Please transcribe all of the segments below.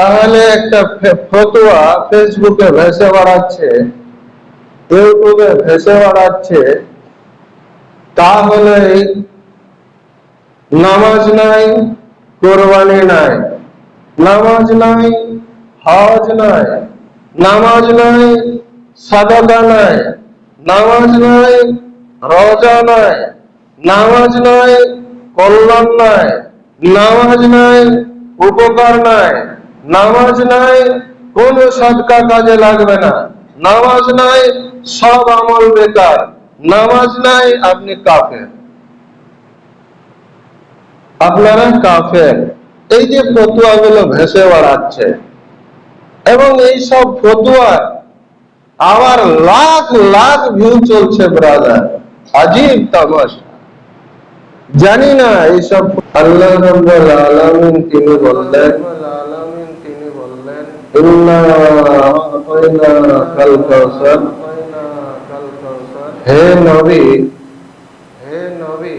তাহলে একটা ফতুয়া ফেসবুকে ভেসে বেড়াচ্ছে, ইউটিউবে ভেসে বেড়াচ্ছে, তাহলে নামাজ নাই, কোরবানি নাই, নামাজ নাই, হজ নাই, নামাজ নাই, সাদাকা নাই, নামাজ নাই, রোজা নাই, নামাজ নাই, কল্যাণ নাই, নামাজ নাই, উপকার নাই। নামাজ নাই, কোন সদকা কাজে লাগবে না। নামাজ নাই, সব আমল বেকার। নামাজ নাই, আপনি কাফের। আপনারা কাফের। এই যে ফতুয়া গুলো ভেসে বেড়াচ্ছে, এবং এই সব ফতুয়া আবার লাখ লাখ ভিউ চলছে ব্রাদার আজীব তামাস জানি না এইসব আল্লাহ রব্বুল আলামিন তিনি বললেন বললেন ইন্না আতাইনা কাল কাউসার "আতাইনা কাল কাউসার।" হে নবী হে নবী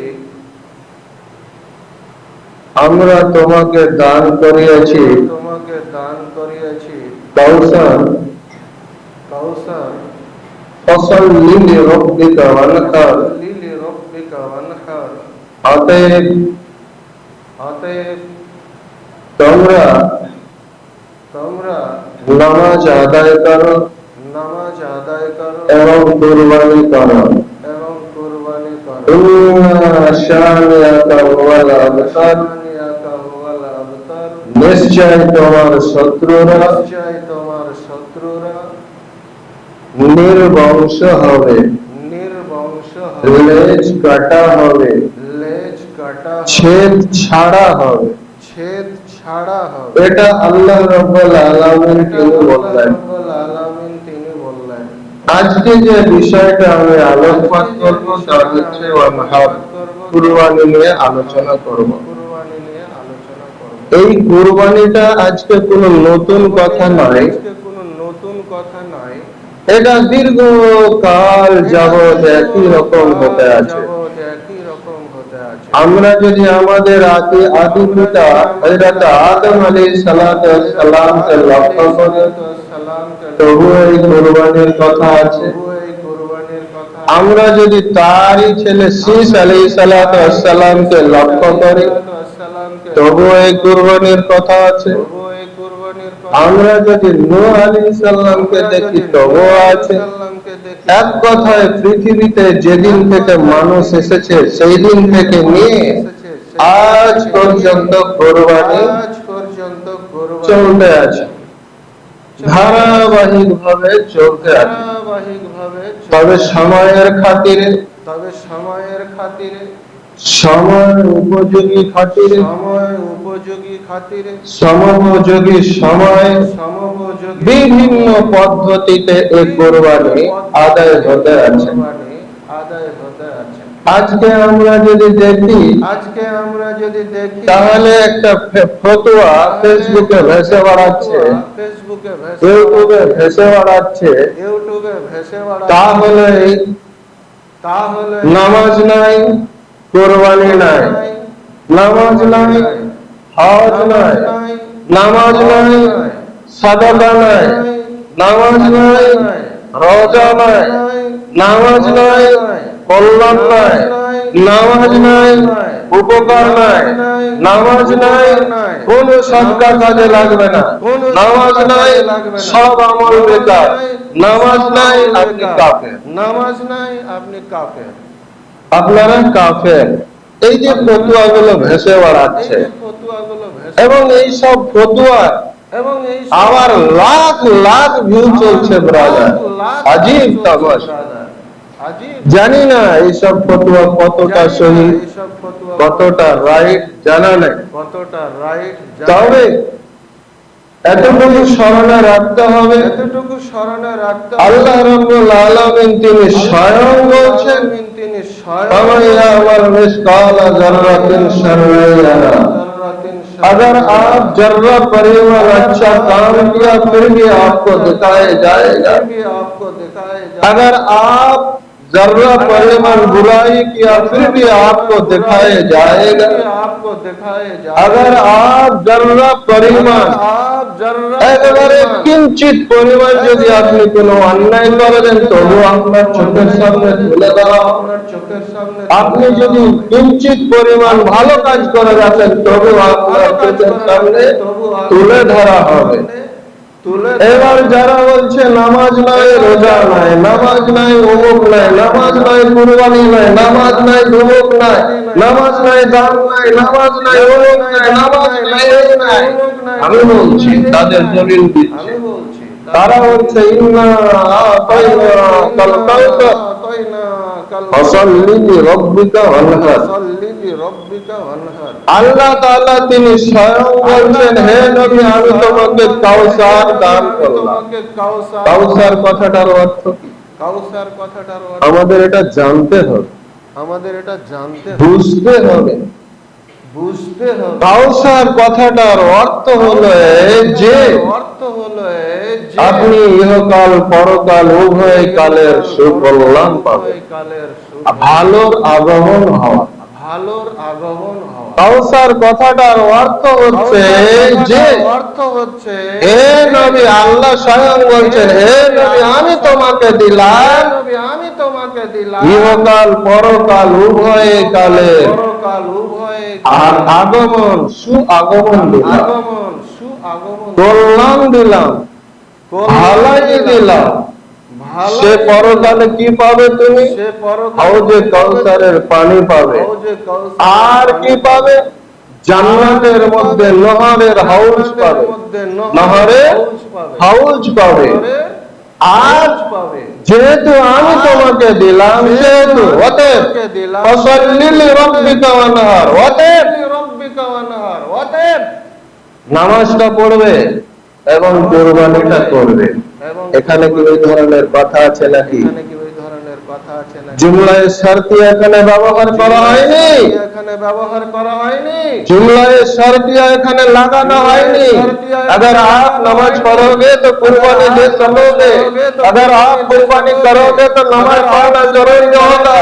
আমরা তোমাকে দান করিয়েছি। তোমাকে দান করিয়েছি। কাউসার কাউসার ফসল লিলি রব্বিকা ওয়ানহার লিলি রব্বিকা ওয়ানহার অতএব অতএব তোমরা তোমরা নামাজ আদায় করো। নামাজ আদায় করো। এবং কুরবানি করো। এবং কুরবানি করো। ইন্না শানিয়াকা ওয়াল আবতার। শানিয়াকা হুয়াল আবতার। নিশ্চয় তোমার শত্রুরা নিশ্চয় তোমার শত্রুরা নির্বংশ হবে। নির্বংশ হবে। লেজ কাটা হবে। লেজ কাটা ছেদ ছাড়া হবে। ছেদ ছাড়া হবে। এটা আল্লাহ রব্বুল আলামিন তিনি বললেন? রাব্বুল আলামিন তিনি বললেন। আজকে যে বিষয়টা আমি আলোকপাত করব তা হচ্ছে কুরবানি নিয়ে আলোচনা করব। এই কুরবানিটা আজকে কোনো নতুন কথা নয়। কোনো নতুন কথা নয়। এটা দীর্ঘ কাল যাবৎ একই রকম হতে আছে যাবৎ একই রকম হতে আছে আমরা যদি আমাদের আদি আদি পিতা হযরত আদম আলাইহিস সালাতু সালামকে লক্ষ্য করি সালামকে তবু এই কুরবানির কথা আছে। আমরা যদি তারই ছেলে শীষ আলাইহিস সালাতু সালামকে লক্ষ্য করি, তবু এই কুরবানির কথা আছে। আমরা যদি নূহ আলাইহিস সালামকে দেখি তবু আছে। এক কথায় পৃথিবীতে যেদিন থেকে মানুষ এসেছে সেই দিন থেকে নিয়ে আজ পর্যন্ত কোরবানি চলতে আছে। ধারাবাহিক ভাবে চলতে আছে। তবে সময়ের খাতিরে তবে সময়ের খাতিরে সময় উপযোগী খাতিরে। সময় উপযোগী খাতিরে। সমোপযোগী সময়। সমোপযোগী বিভিন্ন পদ্ধতিতে এই কোরবানি আদায় হতে আছে। আদায় হতে আছে। আজকে আমরা যদি দেখি আজকে আমরা যদি দেখি তাহলে একটা ফতুয়া ফেসবুকে ভেসে বেড়াচ্ছে। ফেসবুকে ভেসে ইউটিউবে ভেসে বেড়াচ্ছে। ইউটিউবে ভেসে বেড়াচ্ছে। তাহলে তাহলে নামাজ নাই। কোরবানি নাই, নামাজ নাই, হজ নাই, নামাজ নাই, সাদাকা নাই, নামাজ নাই, রোজা নাই, নামাজ নাই, কল্যাণ নাই, নামাজ নাই, উপকার নাই, নামাজ নাই, কোন সদকা কাজে লাগবে না, নামাজ নাই, সব আমল বেকার, নামাজ নাই, আপনি কাফের। নামাজ নাই, আপনি কাফের। আপনারা কাফের। এই যে ফতুয়া গুলো ভেসে বেড়াচ্ছে। এবং এই সব ফতুয়া আবার লাখ লাখ ভিউ চলছে ব্রাদার আজীব তামাশা। জানি না এইসব ফতুয়া কতটা সহি কতটা রাইট জানা নেই। কতটা রাইট তবে এতটুকু স্মরণে রাখতে হবে। এতটুকু স্মরণে রাখতে আল্লাহ রব্বুল আলামিন তিনি স্বয়ং বলছেন তিনি স্বয়ং আমার মিসকাল জাররাতিন শাররায়ানা अगर आप जर्रा परिवार अच्छा काम किया फिर भी आपको दिखाया जाएगा अगर आप जर्रा परिमाण बुराई किया फिर भी आपको दिखाए जाएगा आपको दिखाए अगर आप जर्रा परिमाण आप जर्रा একেবারে परिमाण- কিঞ্চিত পরিমাণ যদি আপনি কোনো অন্যায় করে দেন তবু আপনার চোখের সামনে তুলে দেওয়া হবে। আপনার চোখের সামনে আপনি যদি কিঞ্চিত পরিমাণ ভালো কাজ করে যাচ্ছেন তবু আপনার চোখের সামনে তুলে ধরা হবে তুলে এবার যারা বলছে নামাজ নাই রোজা নাই নামাজ নাই অমুক নাই নামাজ নাই কুরবানি নাই নামাজ নাই ধুমুক নাই নামাজ নাই দাম নাই নামাজ নাই অমুক নাই নামাজ নাই নাই। আমি বলছি তাদের দলিল দিচ্ছি। তারা হচ্ছে ইন্না আতাইনা কাল কাল ফসল্লি সাল্লি ওয়ানহার। আল্লাহ তাআলা তিনি স্বয়ং বলছেন হে নবী আমি তোমাকে কাউসার দান করলাম। কাউসার কথাটার অর্থ কি? কাউসার কথাটার অর্থ আমাদের এটা জানতে হবে। আমাদের এটা জানতে বুঝতে হবে। বুঝতে হবে। কাউসার কথাটার অর্থ হলো যে অর্থ হলো আপনি ইহকাল পরকাল উভয় কালের সুকল্যাণ পাবেন। ভালোর আগমন হওয়া ভালোর আগমন হওয়া। কাউসার কথাটার অর্থ হচ্ছে যে অর্থ হচ্ছে হে নবী আল্লাহ স্বয়ং বলছেন হে নবী আমি তোমাকে দিলাম। নবী, আমি তোমাকে দিলাম। ইহকাল পরকাল উভয় কালে। পরকাল উভয় আর আগমন সু আগমন দিলাম। আগমন সু আগমন কল্যাণ দিলাম। ভালাই দিলাম। সে পরকালে কি পাবে তুমি? হাউজে কাউসারের পানি পাবে। আর কি পাবে? জান্নাতের মধ্যে নহরের হাউস পাবে। নহরে হাউজ পাবে। আর যেহেতু আমি তোমাকে দিলাম সেহেতু অতএব ফসল্লি ওয়ানহার অতএব রব্বিকা ওয়ানহার অতএব নামাজটা পড়বে এবং কোরবানিটা করবে। এখানে কি ওই ধরনের কথা আছে নাকি? কথা আছে না জুমলায় শর্তি এখানে ব্যবহার করা হয়নি এখানে ব্যবহার করা হয়নি जुमलाए सर्दिया एखाने लगाना हयनी अगर आप नमाज पढ़ोगे तो कुर्बानी दे सकोगे अगर आप कुर्बानी करोगे तो नमाज पढ़ना जरूरी होगा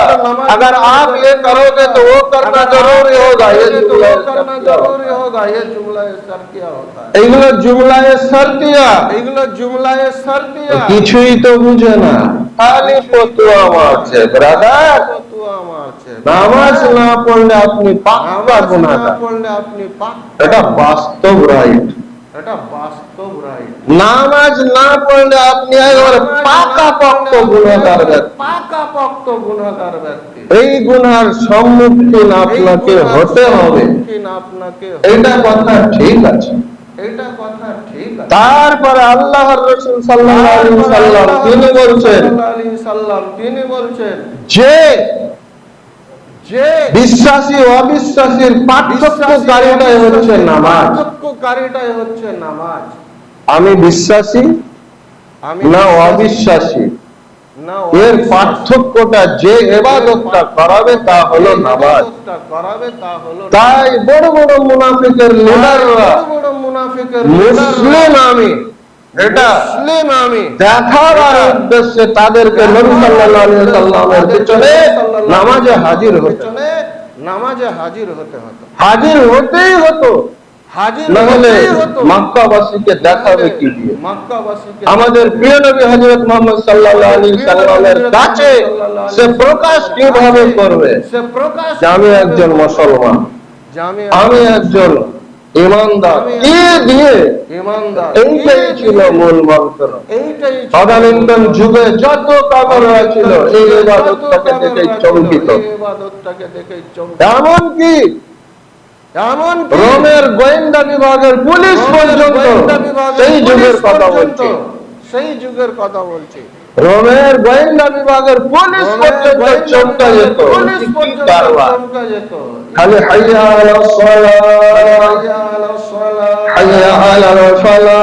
अगर आप ये करोगे तो वो करना जरूरी होगा ये तो वो जुमलाए करना शर्तिया होता जरूरी होगा ये जुमलाए शर्तिया होता है है। এগুলো জুমলায় শর্তিয়া এগুলো জুমলায়ে শর্তিয়া কিছুই তো বুঝে না খালি ফতুয়া মারছে ব্রাদার নামাজ না পড়লে আপনি পাক্কা গুনাহগার? পড়লে আপনি এটা বাস্তব রাইট এটা বাস্তব রাইট নামাজ না পড়লে আপনি একেবারে পাকা পক্ত ব্যক্তি পাকা পক্ত গুনাহগার ব্যক্তি। এই গুনার সম্মুখীন আপনাকে হতে হবে। আপনাকে এটা কথা ঠিক আছে। তারপরে আল্লাহ রসুল সাল্লাম তিনি বলছেন তিনি বলছেন যে বিশ্বাসী অবিশ্বাসীর পার্থক্যকারীটাই হচ্ছে নামাজ। পার্থক্যকারীটাই হচ্ছে নামাজ। আমি বিশ্বাসী আমি না অবিশ্বাসী? এর পার্থক্যটা যে এবাদতটা করাবে তা হলো নামাজ। তাই বড় বড় মুনাফিকের লিডাররা মুসলিম আমি। এটা দেখাবার উদ্দেশ্যে তাদেরকে নবী সাল্লাল্লাহু আলাইহি সাল্লামের পিছনে নামাজে হাজির হতে নামাজে হাজির হতে হতো। হাজির হতেই হতো। মক্কাবাসীকে দেখাবে কি দিয়ে? আমাদের প্রিয় নবী মুহাম্মদ সাল্লামের কাছে সে প্রকাশ কীভাবে করবে? সে প্রকাশ যে আমি একজন মুসলমান। আমি একজন ইমানদার। কি দিয়ে? ইমানদার। এইটাই ছিল মূল মন্ত্র। তদানীন্তন যুগে যত এই ইবাদতটাকে দেখে চমকিত। এমন রোমের গোয়েন্দা বিভাগের পুলিশ পর্যন্ত সেই যুগের কথা বলছি। সেই যুগের কথা বলছি। রোমের গোয়েন্দা বিভাগের পুলিশ পর্যন্ত চমকা যেত। পুলিশ পর্যন্ত চমকা যেত। খালি হাইয়া আলা হাইয়া আলা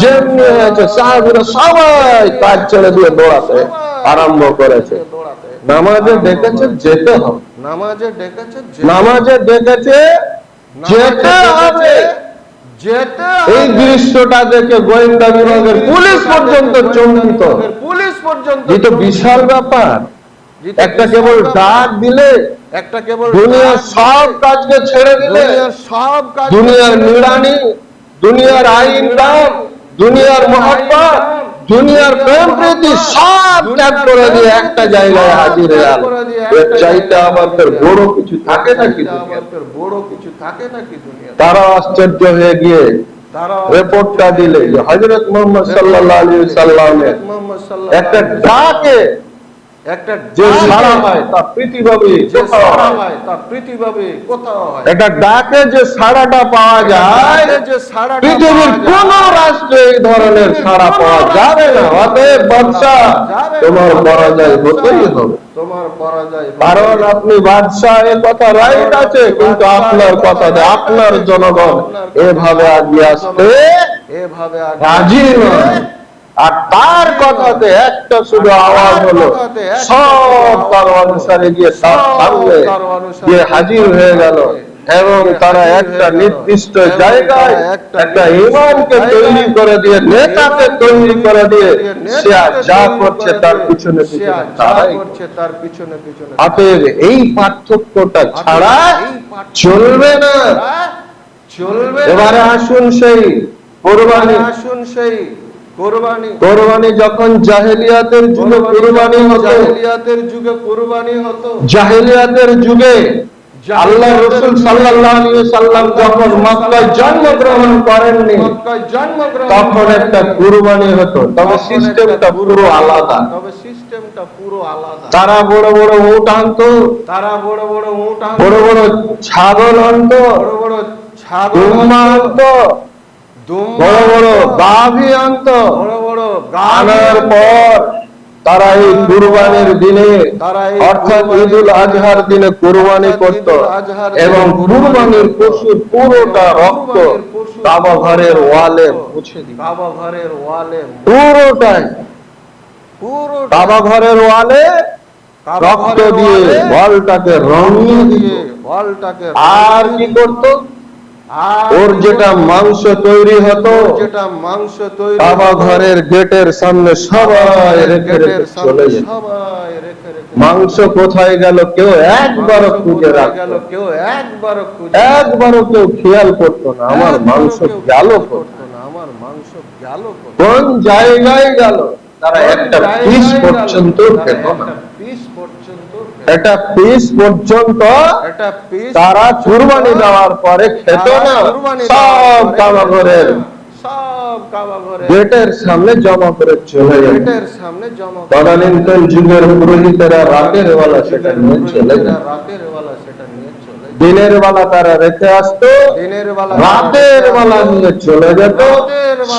যেমনি হয়েছে সাহাবীরা সবাই কাজ ছেড়ে দিয়ে দৌড়াতে আরম্ভ করেছে। নামাজে ডেকেছে যেতে হবে। নামাজে ডেকেছে নামাজে ডেকেছে যেতে হবে। এই দৃশ্যটা দেখে গোয়েন্দা বিভাগের পুলিশ পর্যন্ত চমকিত। পুলিশ পর্যন্ত চলছে। বিশাল ব্যাপার। একটা কেবল ডাক দিলে একটা কেবল দুনিয়ার সব কাজকে ছেড়ে দিলে দুনিয়ার সব কাজ দুনিয়ার নিড়ানি দুনিয়ার আইন কাম দুনিয়ার মহব্বত দুনিয়ার প্রেম প্রীতি সব ত্যাগ করে দিয়ে একটা জায়গায় হাজির এর চাইতে তোর বড় কিছু থাকে নাকি? বড় কিছু থাকে নাকি তারা আশ্চর্য হয়ে গিয়ে রিপোর্টটা দিলে হজরত মোহাম্মদ সাল্লাহ আলী সাল্লামের একটা ডাকে একটা ডাকে সারা তা পৃথিবীভাবে যে কোথাও সারা না। তা পৃথিবীভাবে কোথাও একটা ডাকে যে সাড়াটা পাওয়া যায় ডাকে যে সাড়াটা পৃথিবীর কোন রাষ্ট্রে এই ধরনের সাড়া পাওয়া যাবে না। অতএব বাদশাহ তোমার পরাজয় হতেই হবে। কারণ আপনি বাদশাহ এ কথা রাইট আছে কিন্তু আপনার কথাতে আপনার জনগণ এভাবে আগিয়ে আসতে এভাবে রাজি নয়। আর তার কথাতে একটা শুধু আওয়াজ হলো সব তার অনুসারে গিয়ে তার সামনে গিয়ে হাজির হয়ে গেল। এবং তারা একটা নির্দিষ্ট জায়গায় একটা ইমানকে তৈরি করে দিয়ে নেতাকে তৈরি করে দিয়ে সে আর যা করছে তার পিছনে পিছনে তারাই করছে। তার পিছনে পিছনে অতএব এই পার্থক্যটা ছাড়া চলবে না। চলবে। এবারে আসুন সেই কোরবানি। আসুন সেই কোরবানি। কোরবানি যখন জাহেলিয়াতের যুগে কোরবানি হতো জাহেলিয়াতের যুগে কোরবানি হতো। জাহেলিয়াতের যুগে আল্লাহ রসুল সাল্লাম যখন মক্কায় জন্মগ্রহণ করেননি তখন একটা কুরবানি হতো। তবে সিস্টেমটা পুরো আলাদা। তবে সিস্টেমটা পুরো আলাদা। তারা বড় বড় উট আনতো তারা বড় বড় উট আনতো, বড় বড় ছাগল আনতো বড় বড় ছাগল আনতো, বড় বড় আনতো, গাভী বড় বড় গাভী আনার পর তারা এই কুরবানির দিনে অর্থাৎ কুরবানির ঈদুল আজহার দিনে কুরবানি করত এবং কুরবানির পশুর পুরোটা রক্ত কাবা ঘরের ওয়ালে মুছে দিত। কাবা ঘরের ওয়ালে পুরোটাই পুরো কাবা ঘরের ওয়ালে রক্ত দিয়ে বলটাকে রঙিয়ে দিয়ে বলটাকে আর কি করত? ওর যেটা মাংস তৈরি হতো যেটা মাংস তৈরি হতো, ঘরের গেটের সামনে সবাই রেখে রেখে চলে যেত। মাংস কোথায় গেল কেউ একবারও খুঁজে গেল কেউ একবারও একবারও কেউ খেয়াল করতো না আমার মাংস গেল করতো না আমার মাংস গেল কোন জায়গায় গেল? তারা একটা পিস? পর্যন্ত খেত না। একটা পিস পর্যন্ত তারা কুরবানি দেওয়ার পরে খেত না। সব কাবা ঘরের গেটের সামনে জমা করে চলে গেটের সামনে জমা তদানীন্তন যুগের পুরোহিতেরা রাতের বেলা সেটা নিয়ে চলে পুরোহিতেরা যেত রাতের বেলা সেটা নিয়ে চলে যেত। দিনের বেলা তারা রেখে আসতো রাতের বেলা নিয়ে চলে যেত।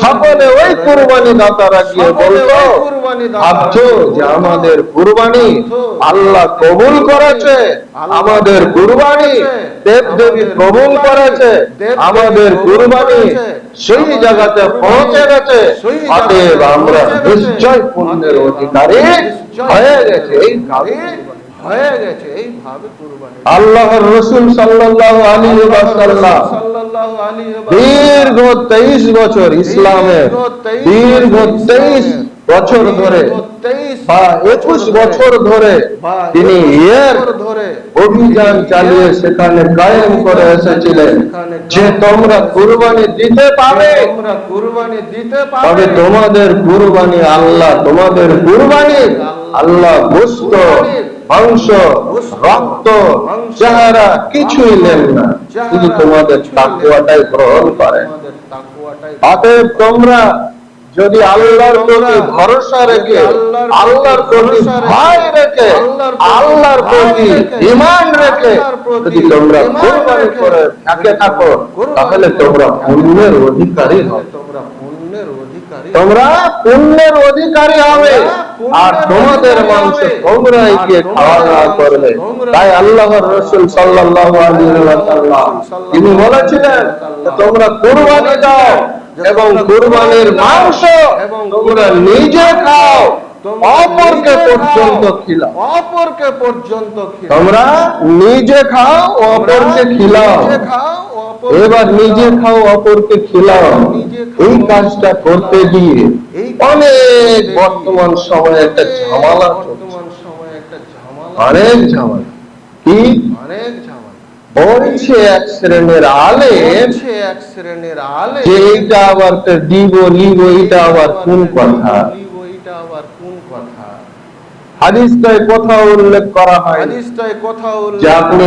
সকলে ওই কুরবানি দাতারা গিয়ে বলতো ভাবছ যে আমাদের কুরবানি আল্লাহ কবুল করেছে আমাদের কুরবানি দেব দেবী কবুল করেছে আমাদের কুরবানি সেই জায়গাতে পৌঁছে গেছে। অতএব আমরা নিশ্চয় পুণ্যের অধিকারী হয়ে গেছে। এই অধিকারী। হয়ে গেছে এইভাবে কুরবানি আল্লাহর রসুল সাল্লাল্লাহু আলাইহি ওয়াসাল্লাম সাল্লাল্লাহু আলাইহি দীর্ঘ তেইশ বছর ইসলামের দীর্ঘ তেইশ বছর ধরে বা একুশ বছর ধরে তিনি এর অভিযান চালিয়ে সেখানে কায়েম করে এসেছিলেন। যে তোমরা কুরবানি দিতে পাবে কুরবানি দিতে তবে তোমাদের কুরবানি আল্লাহ তোমাদের কুরবানি আল্লাহ গোস্ত মাংস রক্ত চেহারা কিছুই নেন না। শুধু তোমাদের তাকুয়াটাই গ্রহণ করেন অতএব তোমরা যদি আল্লাহর প্রতি ভরসা রেখে আল্লাহর প্রতি ভয় রেখে আল্লাহর প্রতি ইমান রেখে যদি তোমরা কোরবানি করে থাকে থাকো তাহলে তোমরা পুণ্যের অধিকারী হবে। তোমরা পুণ্যের অধিকারী হবে। আর তোমাদের মাংস তোমরাই গিয়ে খাওয়া দাওয়া করবে। তাই আল্লাহর রসুল ওয়াসাল্লাম তিনি বলেছিলেন তোমরা কুরবানি দাও এবং কুরবানির মাংস তোমরা নিজে খাও। অপরকে পর্যন্ত খিলাও। অপরকে পর্যন্ত তোমরা নিজে খাও অপরকে খিলাও। খাও। এবার নিজে খাও অপরকে খিলাও। এই কাজটা করতে গিয়ে অনেক বর্তমান সময়ে একটা ঝামেলা চলছে। বর্তমান সময়ে একটা ঝামেলা অনেক ঝামেলা। কি? অনেক ঝামেলা। বলছে এক শ্রেণির আলে এক শ্রেণির আলে যে এইটা আবার দিব লিব এইটা আবার কোন কথা লিব, এইটা আবার কোন কথা হাদিসটায় কথা উল্লেখ করা হয় হাদিসটায় কথা উল্লেখ যে আপনি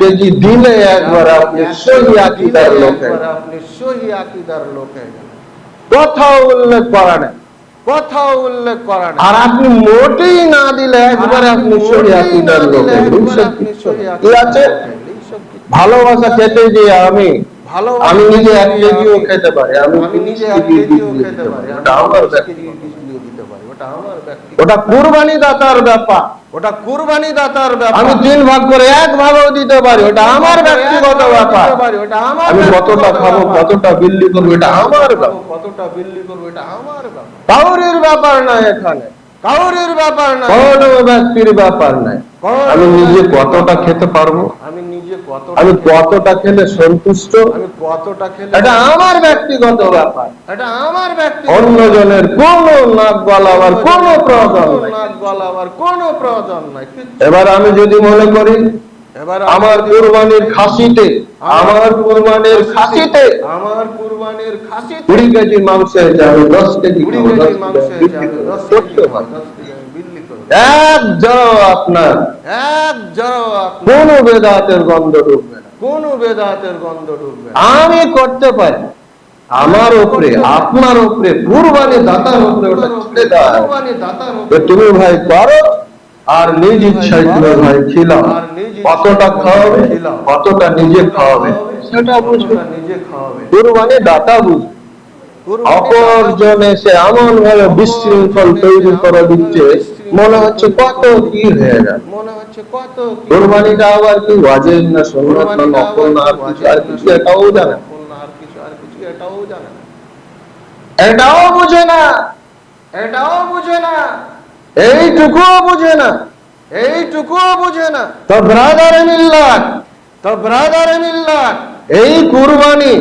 কেজি দিলে একবার আপনি সহি আকিদার লোক। একবার আপনি সহি আকিদার লোক। উল্লেখ করা নেই। কথা উল্লেখ করা নেই। আর আপনি মোটেই না দিলে একবারে আপনি সহি আকিদার লোক। কি আছে? ভালোবাসা খেতে গিয়ে আমি আমি নিজে এক কেজিও খেতে পারি আমি নিজে এক কেজিও খেতে পারি। আমার দশ ব্যক্তি কেজি বিজলিও দিতে পারি ওটা কুরবানি দাতার ব্যাপার। ওটা কুরবানি দাতার ব্যাপার। আমি তিন ভাগ করে এক ভাগও দিতে পারি ওটা আমার ব্যক্তিগত ব্যাপার। ওটা আমার আমি কতটা খাব কতটা বিল্লি করব এটা আমার ব্যাপার। কতটা বিল্লি করব এটা আমার ব্যাপার। কাউরির ব্যাপার না এখানে। কাউরের ব্যাপার না কোনো ব্যক্তির ব্যাপার নাই। আমি নিজে কতটা খেতে পারব? আমি নিজে কত আমি কতটা খেলে সন্তুষ্ট? আমি কতটা খেলে এটা আমার ব্যক্তিগত ব্যাপার। এটা আমার ব্যক্তি অন্যজনের কোনো নাক গলাবার কোনো প্রয়োজন নাই। নাক গলাবার কোনো প্রয়োজন নাই। এবার আমি যদি মনে করি এবার আমার কুরবানির খাসিতে আমার কুরবানির খাসিতে আমার কুরবানির খাসিতে কুড়ি কেজি মাংস দশ কেজি কুড়ি কেজি মাংস দশ। এক আপনার। এক কোন বেদাতের গন্ধ ঢুকবে না। কোন বেদাতের গন্ধ ঢুকবে আমি করতে পারি। আমার উপরে আপনার উপরে কুরবানি দাতার উপরে তুমি ভাই করো আর নিজ ইচ্ছায় ভাই খিলাও আর নিজ কতটা খাওয়াবে কতটা নিজে খাওয়াবে? সেটা বুঝবে নিজে খাওয়াবে? কুরবানি দাতা বুঝবে কুরবানি অপরজন এসে এমন ভাবে বিশৃঙ্খল তৈরি করে দিচ্ছে মনে হচ্ছে কত কি হয়ে মনে কোরবানিটা আবার কি না সুন্নাত না নফল না আর কিছু? আর কিছু এটাও জানে এটাও বুঝে না। এটাও বুঝে না। বুঝে না বুঝে না। তো ব্রাদার মিল্লাত তো ব্রাদার মিল্লাত এই কুরবানি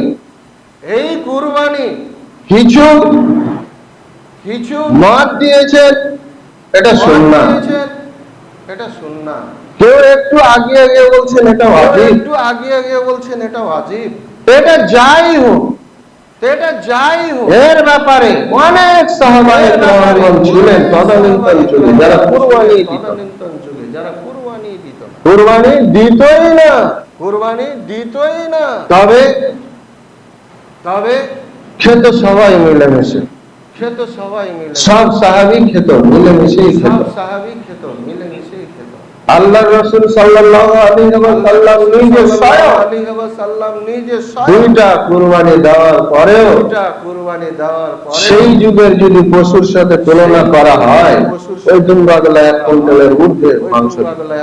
এই কুরবানি। কিছু কিছু মত দিয়েছেন এটা মত সুন্নাত এটা শুননা। কেউ একটু আগে আগে বলছেন এটা ওয়াজিব। একটু আগে আগে বলছেন এটা ওয়াজিব। এটা যাই হোক তো এটা যাই হোক। এর ব্যাপারে অনেক সাহাবায়ে কেরামগণ ছিলেন তদানীন্তন যুগে যারা কুরবানি দিত। তদানীন্তন যুগে যারা কুরবানি দিত কুরবানি দিতই না। কুরবানি দিতই না। তবে তবে খেত সবাই মিলেমিশে। সে সবাই মিলে সব সাহাবি খেত মিলেমিশেই খেত। সব সাহাবি খেত মিলে মিশেই খেত আল্লাহ রসুল সাল্লাল্লাহু আলাইহি ওয়াসাল্লাম নিজে দুইটা কুরবানি দেওয়ার পরেও দুইটা কুরবানি দেওয়ার পরে সেই যুগের যদি পশুর সাথে তুলনা করা হয় ওই দুম্বাগলা এক কুইন্টালের ঊর্ধ্বে মাংস।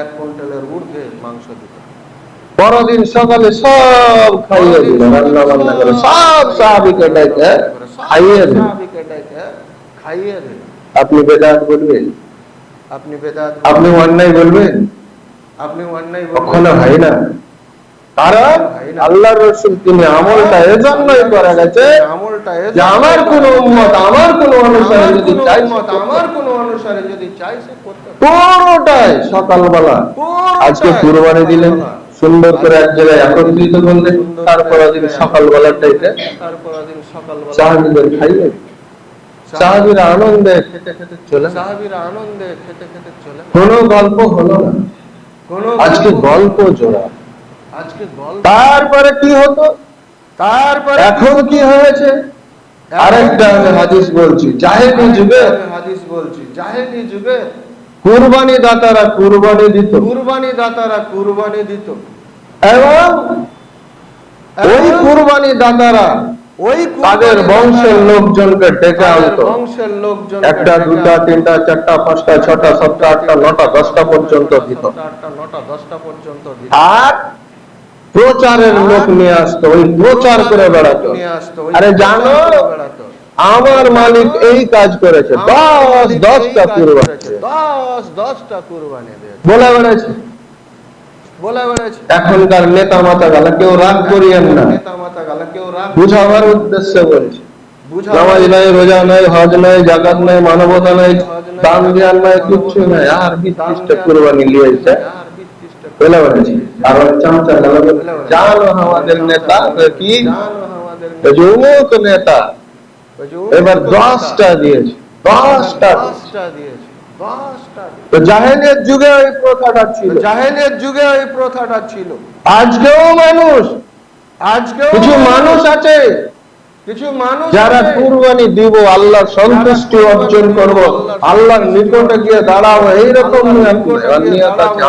এক কুইন্টালের ঊর্ধ্বে মাংস পরদিন সকালে সব খাইয়ে দিল রান্না বান্না করে সব সাহাবিকে ডেকে খাইয়ে দিল। খাইয়ে দিল। আপনি বেদাত বলবেন? আপনি বেদাত আপনি অন্যায় বলবেন? আপনি অন্যায় কখনো হয় না। কারণ আল্লাহ রসুল তিনি আমলটা এজন্যই করা গেছে আমলটা আমার কোন উম্মত আমার কোন অনুসারে যদি চাই আমার কোন অনুসারে যদি চাই সে করতে পুরোটাই সকালবেলা। আজকে কুরবানি দিলেন সুন্দর করে এক জায়গায় একত্রিত করলেন তারপর দিন সকালবেলাটাইতে তারপর দিন সকালবেলা। খাইলেন। সাহাবিরা আনন্দে খেতে খেতে চলে সাহাবীরা আনন্দে খেতে খেতে চলে। কোনো গল্প হলো না? কোনো আজকে গল্প জোড়া। আজকে গল্প তারপরে কি হতো? তারপরে এখন কি হয়েছে? আরেকটা আমি হাদিস বলছি জাহেলি যুগে হাদিস বলছি জাহেলি যুগে কুরবানি দাতারা কুরবানি দিত। কুরবানি দাতারা কুরবানি দিত। এবং ওই কুরবানি দাতারা ওই তাদের বংশের লোকজনকে ডেকে আনতো। বংশের লোকজন একটা দুটা তিনটা চারটা পাঁচটা ছটা সাতটা আটটা নটা দশটা পর্যন্ত দিত। আটটা নটা দশটা পর্যন্ত আর প্রচারের লোক নিয়ে আসতো ওই প্রচার করে বেড়াতো। নিয়ে আসতো, ওই আরে জানো আমার মালিক এই কাজ করেছে দশ দশটা কুরবানি দশ দশটা কুরবানি বলে বেড়াচ্ছে বলে বেড়েছে এখনকার নেতা মাতা গালা কেউ রাগ করিয়েন না। বুঝাবার উদ্দেশ্যে বলছি। নামাজ নাই রোজা নাই হজ নাই জাকাত নাই মানবতা নাই দান জ্ঞান নাই কিচ্ছু নাই আর বিশিষ্ট কুরবানি লিয়েছে বলে বলেছি আর চামচা গালা জানো আমাদের নেতা কি? জানো আমাদের তো যে অমুক নেতা। এবার দশটা দিয়েছে। দশটা দিয়েছে। তো যুগে ওই প্রথাটা ছিল। যুগে ওই প্রথাটা ছিল। আজকেও মানুষ আজকেও কিছু মানুষ। আছে কিছু মানুষ যারা কুরবানি দিব আল্লাহর সন্তুষ্টি অর্জন করব আল্লাহর নিকটে গিয়ে দাঁড়াবো এইরকম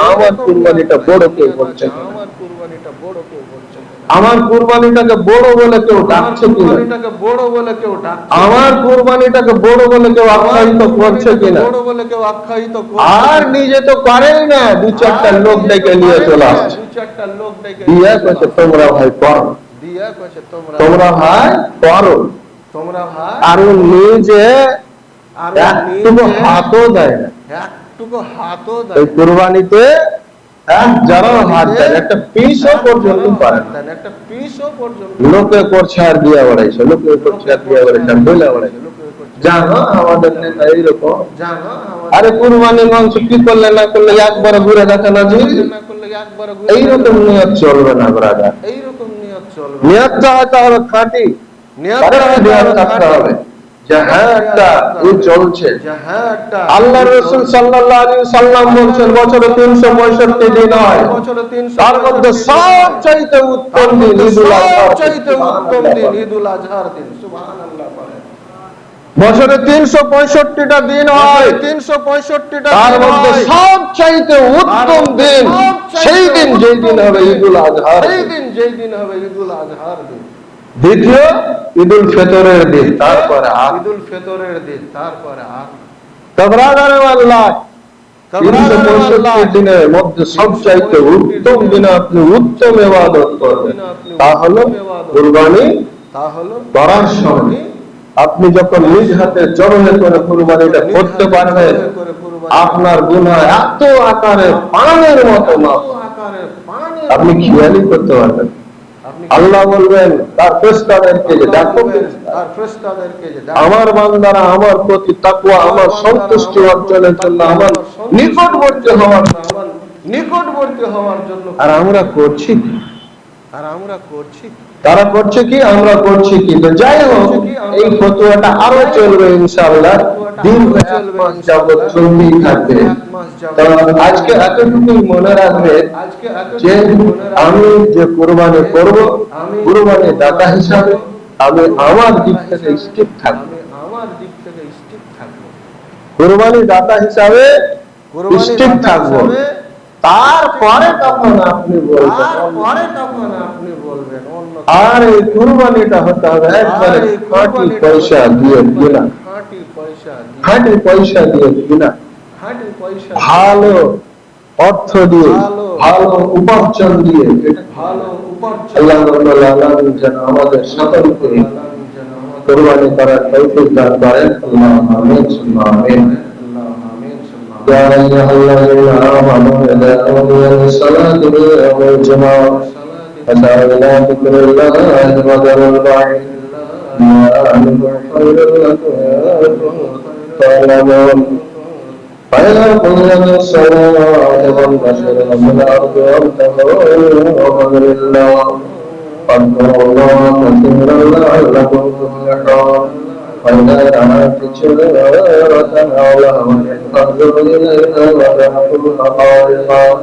আমার কুরবানিটা বড় কেউ করছে? না। আমার কুরবানিটা বড় কেউ করছে না। আমার কুরবানিটাকে বড় বলে কেউ ডাকছে কিনা? বড় বলে কেউ আমার কুরবানিটাকে বড় বলে কেউ আখ্যায়িত করছে কিনা? বড় বলে কেউ আখ্যায়িত আর নিজে তো করেই না দু চারটা লোক ডেকে নিয়ে চলে আসছে। দু চারটা লোক ডেকে দিয়ে কইছে তোমরা ভাই করো দিয়া কইছে তোমরা তোমরা ভাই করো তোমরা ভাই আর নিজে আর হাতও দেয় না। একটুকু হাতও দেয় কুরবানিতে যারা হাত দেয় একটা পিসও পর্যন্ত পারে একটা পিসও পর্যন্ত। লোকে করছে আর দিয়া বেড়াইছে লোকে করছে আর দিয়া বেড়াইছে আর বইলা বেড়াইছে। জানো আমাদের নেতা এইরকম। জানো আরে কুরবানি মাংস কি করলে না করলে একবার ঘুরে দেখে না জি এইরকম নিয়ত চলবে না ব্রাদার এইরকম নিয়ত চলবে নিয়তটা হয়তো হবে খাঁটি। নিয়ত নিয়ত থাকতে হবে। আল্লাহ রসুল সাল্লাম বলছেন বছরে 365 দিন হয়। তার মধ্যে সব চাইতে উত্তম দিন চাইতে উত্তম দিন ঈদুল আজহার দিন। সুবহানাল্লাহ বলেন। বছরে 365টা দিন হয়। তিনশো পঁয়ষট্টিটা তার মধ্যে সব চাইতে উত্তম দিন সেই দিন যেই দিন হবে ঈদুল আজহার সেই দিন। দিন যেই দিন হবে ঈদুল আজহার দিন। দ্বিতীয় ঈদুল ফিতরের দিন। তারপরে আর ঈদুল ফিতরের দিন তারপরে দিনের মধ্যে সব চাইতে উত্তম দিনে আপনি উত্তম ইবাদত করবেন তা হলো কুরবানি তা হলো করার সময়। আপনি যখন নিজ হাতে চরণে করে কুরবানিটা করতে পারবেন আপনার গুনাহ এত আকারে পানের মতো মাপ। আপনি খেয়ালই করতে পারবেন আল্লাহ বলবেন তার ফেরেশতাদেরকে যে ডাকো। আর ফেরেশতাদেরকে যে আমার বান্দারা আমার প্রতি তাকওয়া আমার সন্তুষ্টি অর্জনের জন্য আমার নিকটবর্তী হওয়ার নিকটবর্তী হওয়ার জন্য। আর আমরা করছি আর আমরা করছি তারা করছে কি? আমরা করছি কি? তো যাই হোক, এই ফতুয়াটা আরও চলবে ইনশাআল্লাহ। দিন যাবত চলতেই থাকবে। আজকে এতটুকুই মনে রাখবে যে আমি যে কোরবানি করব, কোরবানি দাতা হিসাবে আমি আমার দিক থেকে থাকব। কোরবানি দাতা হিসাবে থাকব। তারপরে তখন আপনি বলবেন। তারপরে তখন আপনি বলবেন অন্য আর এই কুরবানিটা হতে হবে একবারে আর এই খাঁটি কুরবানিটা পয়সা দিয়ে কিনা খাঁটি পয়সা দিয়ে খাঁটি পয়সা দিয়ে কিনা খাঁটি পয়সা ভালো অর্থ দিয়ে ভালো। ভালো উপার্জন দিয়ে ভালো উপার্জন আল্লাহ রাব্বুল আলামিন যেন আমাদের সকলকে আল্লাহ যেন আমাদের কোরবানি করার তৌফিক দান করেন আল্লাহ আমিন সুম্মা আমিন আল্লাহ আমিন সুবহানাল্লাহ يا أيها الذين آمنوا إذا نودي للصلاة من يوم الجمعة فسعوا إلى ذكر الله وذروا البيع ذلكم خير لكم تعلمون فإذا قضيت الصلاة فانتشروا في الأرض وابتغوا من فضل الله واذكروا الله كثيرا لعلكم تفلحون وإذا كانت تجارة أو لهوا انفضوا إليها وذهبوا خالصا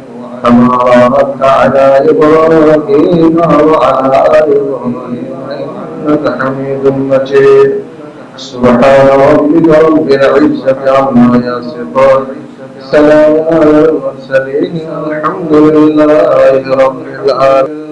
كما باركت على إبراهيم وعلى آل إبراهيم إنك حميد مجيد سبحان ربك رب العزة عما يصفون والسلام على المرسلين والحمد لله رب العالمين